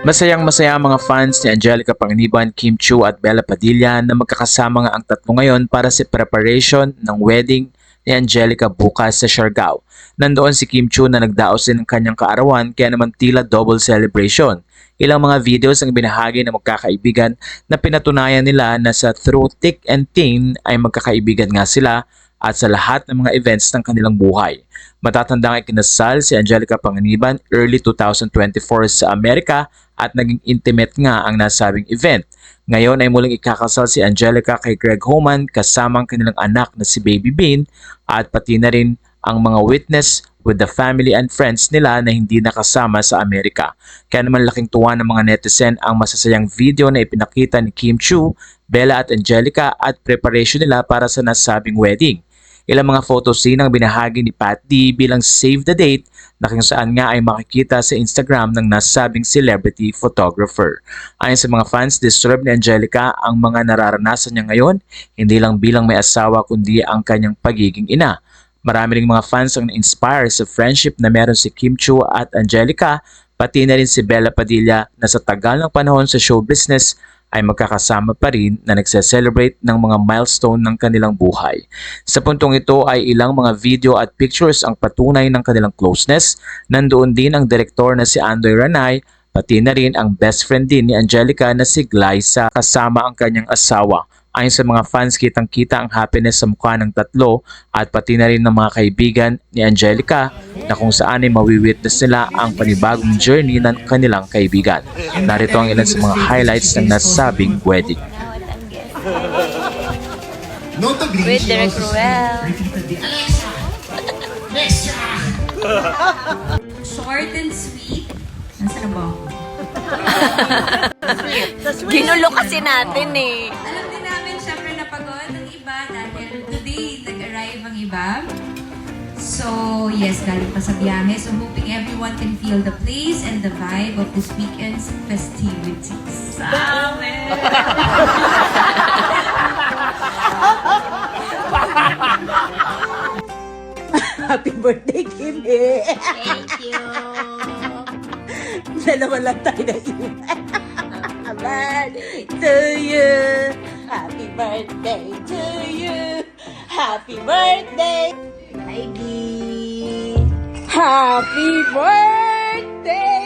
Masayang masaya ang mga fans ni Angelica Panganiban, Kim Chu at Bella Padilla na magkakasama nga ang tatlo ngayon para sa preparation ng wedding ni Angelica bukas sa Siargao. Nandoon si Kim Chu na nagdaos din ng kanyang kaarawan kaya naman tila double celebration. Ilang mga videos ang binahagi ng magkakaibigan na pinatunayan nila na sa through thick and thin ay magkakaibigan nga sila at sa lahat ng mga events ng kanilang buhay. Matatandang ikinasal si Angelica Panganiban early 2024 sa Amerika at naging intimate nga ang nasabing event. Ngayon ay muling ikakasal si Angelica kay Greg Homan kasama ang kanilang anak na si Baby Bean at pati na rin ang mga witness with the family and friends nila na hindi nakasama sa Amerika. Kaya naman laking tuwa ng mga netizen ang masasayang video na ipinakita ni Kim Chu, Bella at Angelica at preparation nila para sa nasabing wedding. Ilang mga photos din ang binahagi ni Pat D bilang save the date na kung saan nga ay makikita sa Instagram ng nasabing celebrity photographer. Ayon sa mga fans, disturbed ni Angelica ang mga nararanasan niya ngayon, hindi lang bilang may asawa kundi ang kanyang pagiging ina. Marami ring mga fans ang na-inspire sa friendship na meron si Kim Chu at Angelica, pati na rin si Bella Padilla na sa tagal ng panahon sa show business ay magkakasama pa rin na nagse-celebrate ng mga milestone ng kanilang buhay. Sa puntong ito ay ilang mga video at pictures ang patunay ng kanilang closeness. Nandoon din ang direktor na si Andoy Ranay, pati na rin ang best friend din ni Angelica na si Glyza kasama ang kanyang asawa. Ayon sa mga fans, kitang-kita ang happiness sa mukha ng tatlo at pati na rin ng mga kaibigan ni Angelica na kung saan ay mawiwitness nila ang panibagong journey ng kanilang kaibigan. Narito ang ilan sa mga highlights ng nasabing wedding. Notably, With Derek Ruel. Short and sweet. Nasaan na ba ako? Ginulo kasi natin eh. Napagod ang iba dahil today, nag-arrive ang iba. So, yes, galing pa sa biyahe. So, hoping everyone can feel the place and the vibe of this weekend's festivities. Happy birthday, Kimi! Thank you. Dalawa lang tayo na iwan. birthday to you! Birthday to you! Happy birthday! Heidi! Happy birthday!